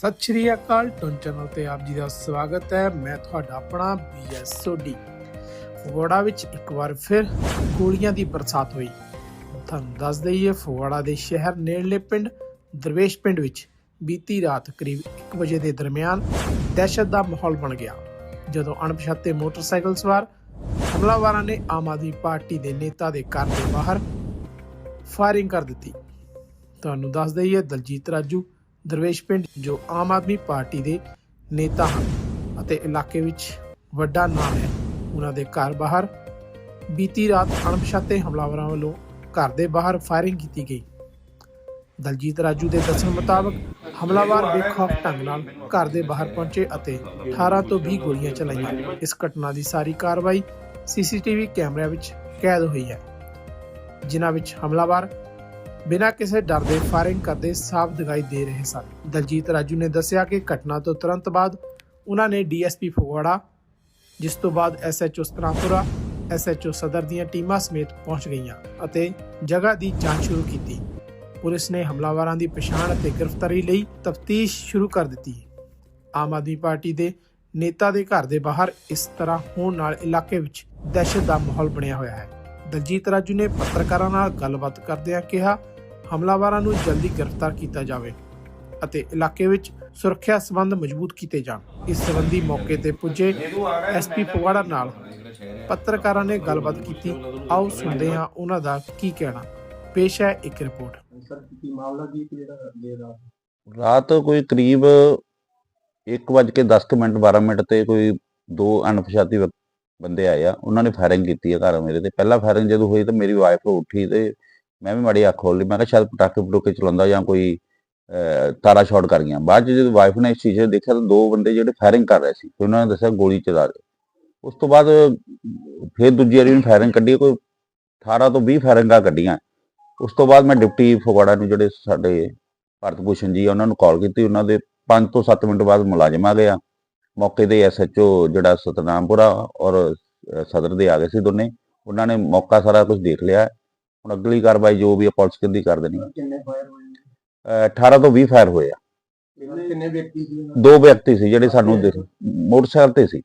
ਸਤਿ ਸ਼੍ਰੀ ਅਕਾਲ, tone channel ਤੇ ਆਪ ਜੀ ਦਾ ਸਵਾਗਤ ਹੈ। ਮੈਂ ਤੁਹਾਡਾ ਆਪਣਾ ਬੀਐਸ ਸੋਢੀ ਫਗਵਾੜਾ ਵਿੱਚ ਇੱਕ ਵਾਰ ਫਿਰ ਗੋਲੀਆਂ ਦੀ ਬਰਸਾਤ ਹੋਈ। ਤੁਹਾਨੂੰ ਦੱਸ ਦਈਏ, ਫਗਵਾੜਾ ਦੇ ਸ਼ਹਿਰ ਨੇੜਲੇ ਪਿੰਡ, ਦਰਵੇਸ਼ ਪਿੰਡ ਵਿੱਚ ਬੀਤੀ ਰਾਤ ਕਰੀਬ 1 ਵਜੇ ਦੇ ਦਰਮਿਆਨ ਦਹਿਸ਼ਤ ਦਾ ਮਾਹੌਲ ਬਣ ਗਿਆ, ਜਦੋਂ ਅਣਪਛਾਤੇ ਮੋਟਰਸਾਈਕਲ ਸਵਾਰ ਹਮਲਾਵਰਾਂ ਨੇ ਆਮ ਆਦਮੀ ਪਾਰਟੀ ਦੇ ਨੇਤਾ ਦੇ ਘਰ ਦੇ ਬਾਹਰ ਫਾਇਰਿੰਗ ਕਰ ਦਿੱਤੀ। ਤੁਹਾਨੂੰ ਦੱਸ ਦਈਏ, ਦਲਜੀਤ ਰਾਜੂ ਦਰਵੇਸ਼ ਪਿੰਡ, ਜੋ ਆਮ ਆਦਮੀ ਪਾਰਟੀ ਦੇ ਨੇਤਾ ਹਨ ਅਤੇ ਇਲਾਕੇ ਵਿੱਚ ਵੱਡਾ ਨਾਮ ਹੈ, ਉਹਨਾਂ ਦੇ ਘਰ ਬਾਹਰ ਬੀਤੀ ਰਾਤ ਅਣਪਛਾਤੇ ਹਮਲਾਵਰਾਂ ਵੱਲੋਂ ਘਰ ਦੇ ਬਾਹਰ ਫਾਇਰਿੰਗ ਕੀਤੀ ਗਈ। ਦਲਜੀਤ ਰਾਜੂ ਦੇ ਦੱਸਣ ਮੁਤਾਬਕ, ਹਮਲਾਵਰ ਬੇਖੌਫ ਢੰਗ ਨਾਲ ਘਰ ਦੇ ਬਾਹਰ ਪਹੁੰਚੇ ਅਤੇ 18 ਤੋਂ 20 ਗੋਲੀਆਂ ਚਲਾਈਆਂ। ਇਸ ਘਟਨਾ ਦੀ ਸਾਰੀ ਕਾਰਵਾਈ ਸੀਸੀਟੀਵੀ ਕੈਮਰਿਆਂ ਵਿੱਚ ਕੈਦ ਹੋਈ ਹੈ। ਜਿਨ੍ਹਾਂ ਵਿੱਚ ਹਮਲਾਵਰ ਬਿਨਾਂ ਕਿਸੇ ਡਰ ਦੇ ਫਾਇਰਿੰਗ ਕਰਦੇ ਸਾਫ਼ ਦਿਖਾਈ ਦੇ ਰਹੇ ਸਨ। ਦਲਜੀਤ ਰਾਜੂ ਨੇ ਦੱਸਿਆ ਕਿ ਘਟਨਾ ਤੋਂ ਤੁਰੰਤ ਬਾਅਦ ਉਹਨਾਂ ਨੇ ਡੀਐਸਪੀ ਫਗਵਾੜਾ, ਜਿਸ ਤੋਂ ਬਾਅਦ ਐਸਐਚਓ ਸਤਨਾਪੁਰਾ ਐਸਐਚਓ ਸਦਰ ਦੀਆਂ ਟੀਮਾਂ ਸਮੇਤ ਪਹੁੰਚ ਗਈਆਂ ਅਤੇ ਜਗ੍ਹਾ ਦੀ ਜਾਂਚ ਸ਼ੁਰੂ ਕੀਤੀ। ਪੁਲਿਸ ਨੇ ਹਮਲਾਵਰਾਂ ਦੀ ਪਛਾਣ ਅਤੇ ਗ੍ਰਿਫਤਾਰੀ ਲਈ ਤਫਤੀਸ਼ ਸ਼ੁਰੂ ਕਰ ਦਿੱਤੀ। ਆਮ ਆਦਮੀ ਪਾਰਟੀ ਦੇ ਨੇਤਾ ਦੇ ਘਰ ਦੇ ਬਾਹਰ ਇਸ ਤਰ੍ਹਾਂ ਹੋਣ ਨਾਲ ਇਲਾਕੇ ਵਿੱਚ ਦਹਿਸ਼ਤ ਦਾ ਮਾਹੌਲ ਬਣਿਆ ਹੋਇਆ ਹੈ। ਦਲਜੀਤ ਰਾਜੂ ਨੇ ਪੱਤਰਕਾਰਾਂ ਨਾਲ ਗੱਲਬਾਤ ਕਰਦਿਆਂ ਕਿਹਾ ਹਮਲਾਵਰਾਂ ਨੂੰ ਜਲਦੀ ਗ੍ਰਿਫਤਾਰ ਕੀਤਾ ਜਾਵੇ ਅਤੇ ਇਲਾਕੇ ਵਿੱਚ ਸੁਰੱਖਿਆ ਸੰਬੰਧ ਮਜ਼ਬੂਤ ਕੀਤੇ ਜਾਣ। ਇਸ ਸੰਬੰਧੀ ਮੌਕੇ ਤੇ ਪੁੱਜੇ ਐਸਪੀ ਪਵਾੜਾ ਨਾਲ ਪੱਤਰਕਾਰਾਂ ਨੇ ਗੱਲਬਾਤ ਕੀਤੀ। ਆਓ ਸੁਣਦੇ ਹਾਂ ਉਹਨਾਂ ਦਾ ਕੀ ਕਹਿਣਾ। ਪੇਸ਼ ਹੈ ਇੱਕ ਰਿਪੋਰਟ। ਸਰ ਕੀ ਮਾਮਲਾ ਜਿਹੜਾ ਦੇ ਰਾਤ? ਕੋਈ ਕਰੀਬ 1:10 ਮਿੰਟ 12 ਮਿੰਟ ਤੇ ਕੋਈ ਦੋ ਅਣਪਛਾਤੀ ਬੰਦੇ ਆਏ ਆ ਉਹਨਾਂ ਨੇ ਫਾਇਰਿੰਗ ਕੀਤੀ ਆ ਘਰ ਮੇਰੇ ਤੇ। ਪਹਿਲਾ ਫਾਇਰਿੰਗ ਜਦੋਂ ਹੋਈ ਤਾਂ ਮੇਰੀ ਵਾਈਫ ਉੱਠੀ ਤੇ ਮੈਂ ਵੀ ਮਾੜੀ ਅੱਖ ਖੋਲ ਲਈ। ਮੈਂ ਕਿਹਾ ਸ਼ਾਇਦ ਪਟਾਕੇ ਪਟੂਕੇ ਚਲਾਉਂਦਾ ਜਾਂ ਕੋਈ ਤਾਰਾ ਸ਼ਾਟ ਕਰ ਗਿਆ ਬਾਅਦ 'ਚ ਜਦੋਂ ਵਾਈਫ ਨੇ ਇਸ ਚੀਜ਼ ਨੂੰ ਦੇਖਿਆ ਤਾਂ ਦੋ ਬੰਦੇ ਜਿਹੜੇ ਫਾਇਰਿੰਗ ਕਰ ਰਹੇ ਸੀ ਤੇ ਉਹਨਾਂ ਨੇ ਦੱਸਿਆ ਗੋਲੀ ਚਲਾ ਰਹੇ ਉਸ ਤੋਂ ਬਾਅਦ ਫਿਰ ਦੂਜੀ ਵਾਰੀ ਉਹਨੇ ਫਾਇਰਿੰਗ ਕੱਢੀ ਕੋਈ 18 ਤੋਂ 20 ਫਾਇਰਿੰਗਾਂ ਕੱਢੀਆਂ। ਉਸ ਤੋਂ ਬਾਅਦ ਮੈਂ ਡਿਪਟੀ ਫਗਵਾੜਾ ਨੂੰ ਜਿਹੜੇ ਸਾਡੇ ਭਾਰਤ ਭੂਸ਼ਣ ਜੀ ਆ, ਉਹਨਾਂ ਨੂੰ ਕਾਲ ਕੀਤੀ। ਉਹਨਾਂ ਦੇ 5 ਤੋਂ 7 ਮਿੰਟ ਬਾਅਦ ਮੁਲਾਜ਼ਮ ਆ ਗਿਆ। ਮੌਕੇ ਤੇ ਐਸਐਚਓ ਜਿਹੜਾ ਸਤਨਾਮਪੁਰਾ ਔਰ ਸਦਰ ਦੇ ਆ ਗਏ ਸੀ ਦੋਨੇ। ਉਹਨਾਂ ਨੇ ਮੌਕਾ ਸਾਰਾ ਕੁਝ ਦੇਖ ਲਿਆ। ਹੁਣ ਅਗਲੀ ਕਾਰਵਾਈ ਜੋ ਵੀ ਪੁਲਿਸ ਕਿੰਦੀ ਕਰ ਦੇਣੀ। ਕਿੰਨੇ ਫਾਇਰ ਹੋਏ ਨੇ? ਅ, 18 ਤੋਂ 20 ਫਾਇਰ ਹੋਏ ਆ। ਕਿੰਨੇ ਕਿੰਨੇ ਵਿਅਕਤੀ ਸੀ ਉਹਨਾਂ ਦੋ? ਵਿਅਕਤੀ ਸੀ ਜਿਹੜੇ ਸਾਨੂੰ ਦੇਖ ਮੋਟਰਸਾਈਕਲ ਤੇ ਸੀ।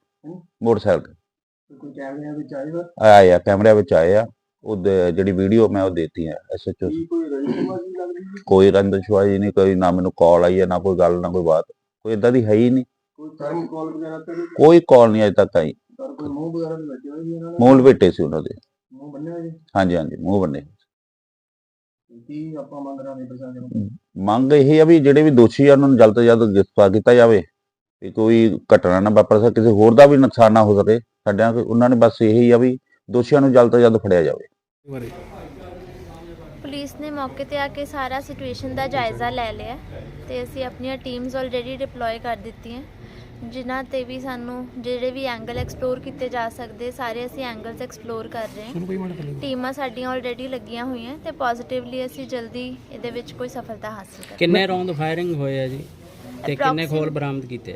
ਮੋਟਰਸਾਈਕਲ ਤੇ। ਦੇ? ਕੋਈ ਕੈਮਰਿਆਂ ਵਿੱਚ ਆਏ ਵਾ ਆਏ ਆ ਕੈਮਰਿਆਂ ਵਿੱਚ ਆਏ ਆ। ਉਹ ਦੇ- ਜਿਹੜੀ ਵੀਡੀਓ ਮੈਂ ਉਹ ਦੇਤੀ ਹੈ ਐਸਐਚਓ ਕੋਈ ਰੰਦਸ਼ਵਾਜੀ ਨਹੀਂ ਕੋਈ ਨਾ ਮੈਨੂੰ ਕਾਲ ਆਈ ਹੈ ਨਾ ਕੋਈ ਗੱਲ ਨਾ ਕੋਈ ਬਾਤ। ਕੋਈ ਇਦਾਂ ਦੀ ਹੈ ਹੀ ਨਹੀਂ। ਕੋਈ ਕਾਲ ਤੇ ਨਹੀਂ? ਕੋਈ ਕਾਲ ਨਹੀਂ ਅਜੇ ਤੱਕ ਆਈ। ਮੂਲ ਬੇਟੇ ਸੀ ਉਹਨਾਂ ਦੇ? ਹਾਂਜੀ ਹਾਂਜੀ ਮੂੰਹ ਬੰਨੇ। ਮੰਗ ਇਹ ਆ ਵੀ ਜਿਹੜੇ ਵੀ ਦੋਸ਼ੀ ਆ ਉਹਨਾਂ ਨੂੰ ਜਲਦ ਤੋਂ ਜਲਦ ਗ੍ਰਿਫਤਾਰ ਕੀਤਾ ਜਾਵੇ ਵੀ ਕੋਈ ਘਟਨਾ ਨਾ ਵਾਪਰ ਸਕੇ ਕਿਸੇ ਹੋਰ ਦਾ ਵੀ ਨੁਕਸਾਨ ਨਾ ਹੋ ਸਕੇ। ਸਾਡਿਆਂ ਉਹਨਾਂ ਨੇ ਬਸ ਇਹੀ ਆ ਵੀ ਦੋਸ਼ੀਆਂ ਨੂੰ ਜਲਦ ਤੋਂ ਜਲਦ ਫੜਿਆ ਜਾਵੇ। ਪੁਲਿਸ ਨੇ ਮੌਕੇ ਤੇ ਆ ਕੇ ਸਾਰਾ ਸਿਚੁਏਸ਼ਨ ਦਾ ਜਾਇਜ਼ਾ ਲੈ ਲਿਆ ਤੇ ਅਸੀਂ ਆਪਣੀਆਂ ਟੀਮਸ ਆਲਰੇਡੀ ਡਿਪਲੋਏ ਕਰ ਦਿੱਤੀਆਂ। ਜਿਨ੍ਹਾਂ ਤੇ ਵੀ ਸਾਨੂੰ ਜਿਹੜੇ ਵੀ ਐਂਗਲ ਐਕਸਪਲੋਰ ਕੀਤੇ ਜਾ ਸਕਦੇ ਸਾਰੇ ਅਸੀਂ ਐਂਗਲਸ ਐਕਸਪਲੋਰ ਕਰ ਰਹੇ ਹਾਂ। ਟੀਮਾਂ ਸਾਡੀਆਂ ਆਲਰੇਡੀ ਲੱਗੀਆਂ ਹੋਈਆਂ ਤੇ ਪੋਜ਼ਿਟਿਵਲੀ ਅਸੀਂ ਜਲਦੀ ਇਹਦੇ ਵਿੱਚ ਕੋਈ ਸਫਲਤਾ ਹਾਸਲ ਕਰਾਂਗੇ ਕਿੰਨੇ ਰੌਂਦ ਫਾਇਰਿੰਗ ਹੋਏ ਆ ਜੀ ਤੇ ਕਿੰਨੇ ਖੋਲ ਬਰਾਮਦ ਕੀਤੇ?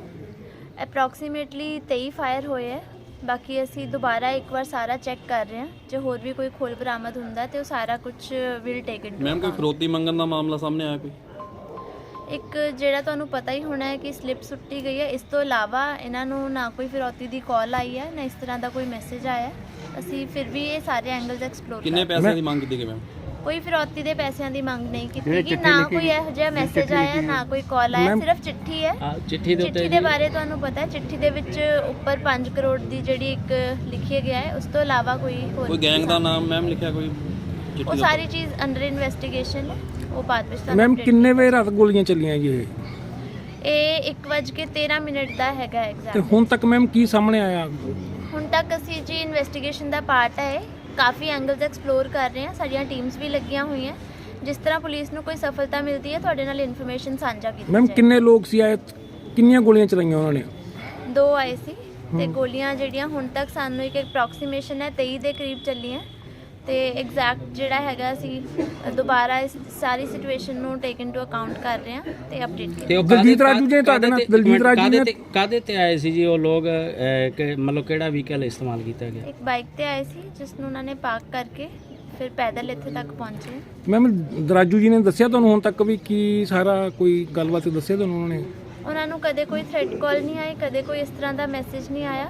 ਅਪਰੋਕਸੀਮੇਟਲੀ 23 ਫਾਇਰ ਹੋਏ ਹੈ ਬਾਕੀ ਅਸੀਂ ਦੁਬਾਰਾ ਇੱਕ ਵਾਰ ਸਾਰਾ ਚੈੱਕ ਕਰ ਰਹੇ ਹਾਂ। ਜੇ ਹੋਰ ਵੀ ਕੋਈ ਖੋਲ ਬਰਾਮਦ ਹੁੰਦਾ ਤੇ ਉਹ ਸਾਰਾ ਕੁਝ ਵਿਲ ਟੇਕ ਇਟ ਮੈਮ ਕੋਈ ਫਰੋਤੀ ਮੰਗਣ ਦਾ ਮਾਮਲਾ ਸਾਹਮਣੇ ਆਇਆ ਕੋਈ? ਇੱਕ ਜਿਹੜਾ ਤੁਹਾਨੂੰ ਪਤਾ ਹੀ ਹੋਣਾ ਹੈ ਕਿ ਸਲਿੱਪ ਸੁੱਟੀ ਗਈ ਹੈ। ਇਸ ਤੋਂ ਇਲਾਵਾ ਇਹਨਾਂ ਨੂੰ ਨਾ ਕੋਈ ਫਿਰੌਤੀ ਦੀ ਕਾਲ ਆਈ ਹੈ ਨਾ ਇਸ ਤਰ੍ਹਾਂ ਦਾ ਕੋਈ ਮੈਸੇਜ ਆਇਆ ਹੈ। ਅਸੀਂ ਫਿਰ ਵੀ ਇਹ ਸਾਰੇ ਐਂਗਲਸ ਐਕਸਪਲੋਰ ਕਿੰਨੇ ਕਰ ਪੈਸਿਆਂ ਦੀ ਮੰਗ ਕੀਤੀ ਗਈ ਮੈਮ? ਕੋਈ ਫਿਰੌਤੀ ਦੇ ਪੈਸਿਆਂ ਦੀ ਮੰਗ ਨਹੀਂ ਕੀਤੀ ਗਈ ਨਾ ਕੋਈ ਇਹੋ ਜਿਹਾ ਮੈਸੇਜ ਆਇਆ ਨਾ ਕੋਈ ਕਾਲ ਆਇਆ ਸਿਰਫ ਚਿੱਠੀ ਹੈ। ਚਿੱਠੀ ਦੇ ਉੱਤੇ ਚਿੱਠੀ ਦੇ ਬਾਰੇ ਤੁਹਾਨੂੰ ਪਤਾ ਹੈ ਚਿੱਠੀ ਦੇ ਵਿੱਚ ਉੱਪਰ 5 ਕਰੋੜ ਦੀ ਜਿਹੜੀ ਇੱਕ ਲਿਖਿਆ ਗਿਆ ਹੈ ਉਸ ਤੋਂ ਇਲਾਵਾ ਕੋਈ ਹੋਰ ਕੋਈ ਗੈਂਗ ਦਾ ਨਾਮ ਮੈਮ ਲਿਖਿਆ ਕੋਈ ਉਹ ਸਾਰੀ ਚੀਜ਼ ਅੰਡਰ ਇਨਵੈਸਟੀਗੇਸ਼ਨ ਹੈ। ਉਹ ਬਾਅਦ ਵਿੱਚ ਮੈਮ update ਕਿੰਨੇ ਵੇ ਰਾਤ ਗੋਲੀਆਂ ਚੱਲੀਆਂ ਜੀ ਇਹ? ਇਹ 1:13 ਮਿੰਟ ਦਾ ਹੈਗਾ ਤੇ ਹੁਣ ਤੱਕ ਮੈਮ ਕੀ ਸਾਹਮਣੇ ਆਇਆ? ਹੁਣ ਤੱਕ ਅਸੀਂ ਜੀ ਇਨਵੈਸਟੀਗੇਸ਼ਨ ਦਾ ਪਾਰਟ ਹੈ। ਇਹ। ਕਾਫੀ ਐਂਗਲਸ ਐਕਸਪਲੋਰ ਕਰ ਰਹੇ ਹਾਂ। ਸਾਡੀਆਂ ਟੀਮਸ ਵੀ ਲੱਗੀਆਂ ਹੋਈਆਂ। ਜਿਸ ਤਰ੍ਹਾਂ ਪੁਲਿਸ ਨੂੰ ਕੋਈ ਸਫਲਤਾ ਮਿਲਦੀ ਹੈ ਤੁਹਾਡੇ ਨਾਲ ਇਨਫੋਰਮੇਸ਼ਨ ਸਾਂਝਾ ਕੀਤੀ ਮੈਮ ਜਾਏਗੀ। ਕਿੰਨੇ ਲੋਕ ਸੀ ਆਏ? ਕਿੰਨੀਆਂ ਗੋਲੀਆਂ ਚਲਾਈਆਂ ਉਹਨਾਂ ਨੇ? ਦੋ ਆਏ ਸੀ ਤੇ ਗੋਲੀਆਂ ਜਿਹੜੀਆਂ ਹੁਣ ਤੱਕ ਸਾਨੂੰ ਇੱਕ ਅਪਰੋਕਸੀਮੇਸ਼ਨ ਹੈ 23 ਦੇ ਕਰੀਬ ਚੱਲੀਆਂ। ਤੇ ਐਗਜ਼ੈਕਟ ਜਿਹੜਾ ਹੈਗਾ ਅਸੀਂ ਦੁਬਾਰਾ ਇਸ ਸਾਰੀ ਸਿਚੁਏਸ਼ਨ ਨੂੰ ਟੇਕ ਇਨਟੂ ਅਕਾਊਂਟ ਕਰ ਰਹੇ ਹਾਂ ਤੇ ਅਪਡੇਟ ਤੇ ਉਹ ਦਲਜੀਤ ਰਾਜੂ ਜੀ ਨੇ ਤੁਹਾਡੇ ਨਾਲ- ਦਲਜੀਤ ਰਾਜੂ ਨੇ- ਤੇ ਕਾਹਦੇ ਤੇ ਆਏ ਸੀ ਜੀ ਉਹ ਲੋਕ ਕਿ ਮਤਲਬ ਕਿਹੜਾ ਵਹੀਕਲ ਇਸਤੇਮਾਲ ਕੀਤਾ ਗਿਆ? ਇੱਕ ਬਾਈਕ ਤੇ ਆਏ ਸੀ ਜਿਸ ਨੂੰ ਉਹਨਾਂ ਨੇ ਪਾਰਕ ਕਰਕੇ ਫਿਰ ਪੈਦਲ ਇੱਥੇ ਤੱਕ ਪਹੁੰਚੇ। ਮੈਮ ਦਰਾਜੂ ਜੀ ਨੇ ਦੱਸਿਆ ਤੁਹਾਨੂੰ ਹੁਣ ਤੱਕ ਵੀ ਕੀ ਸਾਰਾ ਕੋਈ ਗੱਲਬਾਤ ਦੱਸਿਆ ਤੁਹਾਨੂੰ ਉਹਨਾਂ ਨੇ? ਉਹਨਾਂ ਨੂੰ ਕਦੇ ਕੋਈ ਥ੍ਰੈਟ ਕਾਲ ਨਹੀਂ ਆਈ ਕਦੇ ਕੋਈ ਇਸ ਤਰ੍ਹਾਂ ਦਾ ਮੈਸੇਜ ਨਹੀਂ ਆਇਆ।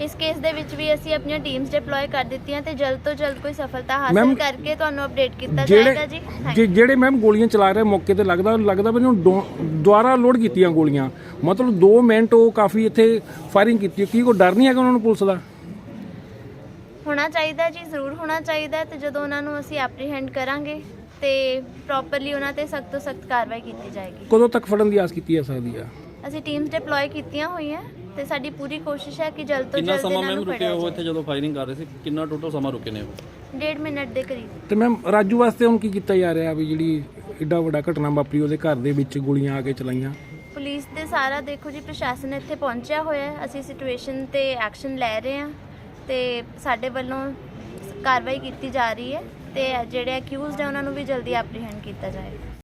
ਇਸ ਕੇਸ ਦੇ ਵਿੱਚ ਵੀ ਅਸੀਂ ਆਪਣੀਆਂ ਟੀਮਸ ਡਿਪਲੋਏ ਕਰ ਦਿੱਤੀਆਂ ਤੇ ਜਲਦ ਤੋਂ ਜਲਦ ਕੋਈ ਸਫਲਤਾ ਹਾਸਲ ਕਰਕੇ ਤੁਹਾਨੂੰ ਅਪਡੇਟ ਕੀਤਾ ਜਾਏਗਾ ਜੀ। ਜਿਹੜੇ Thank ਜੇ- ਜਿਹੜੇ ਮੈਮ ਗੋਲੀਆਂ ਚਲਾ ਰਹੇ ਮੌਕੇ ਤੇ ਲੱਗਦਾ ਲੱਗਦਾ ਵੀ ਇਹਨੂੰ ਦੋ- ਦੁਬਾਰਾ ਲੋਡ ਕੀਤੀਆਂ ਗੋਲੀਆਂ। ਮਤਲਬ 2 ਮਿੰਟ ਉਹ ਕਾਫੀ ਇੱਥੇ ਫਾਇਰਿੰਗ ਕੀਤੀ ਕੀ ਕੋਈ ਡਰ ਨਹੀਂ ਹੈਗਾ ਉਹਨਾਂ ਨੂੰ ਪੁਲਿਸ ਦਾ? ਹੋਣਾ ਚਾਹੀਦਾ ਜੀ ਜ਼ਰੂਰ ਹੋਣਾ ਚਾਹੀਦਾ ਤੇ ਜਦੋਂ ਉਹਨਾਂ ਨੂੰ ਅਸੀਂ ਐਪਰੀਹੈਂਡ ਕਰਾਂਗੇ ਤੇ ਪ੍ਰੋਪਰਲੀ ਉਹਨਾਂ ਤੇ ਸਖਤ ਤੋਂ ਸਖਤ ਕਾਰਵਾਈ ਕੀਤੀ ਜਾਏਗੀ। ਕਦੋਂ ਤੱਕ ਫੜਨ ਦੀ ਆਸ ਕੀਤੀ ਜਾ ਸਕਦੀ ਆ? ਅਸੀਂ ਟੀਮਸ ਡਿਪਲੋਏ ਕੀਤੀਆਂ ਹੋਈਆਂ। ਤੇ ਸਾਡੀ ਪੂਰੀ ਕੋਸ਼ਿਸ਼ ਹੈ ਕਿ ਜਲਦ ਤੋਂ ਕਿੰਨਾ ਜਲਦ ਸਮਾਂ ਇਹਨਾਂ ਮੈਮ ਨੂੰ ਰੁਕੇ ਫੜਿਆ ਉਹ ਜਾਏ ਇੱਥੇ ਜਦੋਂ ਫਾਇਰਿੰਗ ਕਰ ਰਹੇ ਸੀ? ਕਿੰਨਾ ਟੋਟਲ ਸਮਾਂ ਰੁਕੇ ਨੇ ਉਹ? ਡੇਢ ਮਿੰਟ ਦੇ ਕਰੀਬ। ਤੇ ਮੈਮ ਰਾਜੂ ਵਾਸਤੇ ਹੁਣ ਕੀ ਕੀਤਾ ਜਾ ਰਿਹਾ ਵੀ ਜਿਹੜੀ ਏਡਾ ਵੱਡਾ ਘਟਨਾ ਵਾਪਰੀ ਉਹਦੇ ਘਰ ਦੇ ਵਿੱਚ ਗੋਲੀਆਂ ਆ ਕੇ ਚਲਾਈਆਂ? ਪੁਲਿਸ ਦੇ ਸਾਰਾ ਦੇਖੋ ਜੀ ਪ੍ਰਸ਼ਾਸਨ ਇੱਥੇ ਪਹੁੰਚਿਆ ਹੋਇਆ ਹੈ। ਅਸੀਂ ਸਿਚੁਏਸ਼ਨ ਤੇ ਐਕਸ਼ਨ ਲੈ ਰਹੇ ਹਾਂ ਤੇ ਸਾਡੇ ਵੱਲੋਂ ਕਾਰਵਾਈ ਕੀਤੀ ਜਾ ਰਹੀ ਹੈ ਤੇ ਜਿਹੜੇ ਅਕਿਊਜ਼ਡ ਹੈ ਉਹਨਾਂ ਨੂੰ ਵੀ ਜਲਦੀ ਐਪਰੀਹੈਂਡ ਕੀਤਾ ਜਾਏਗਾ।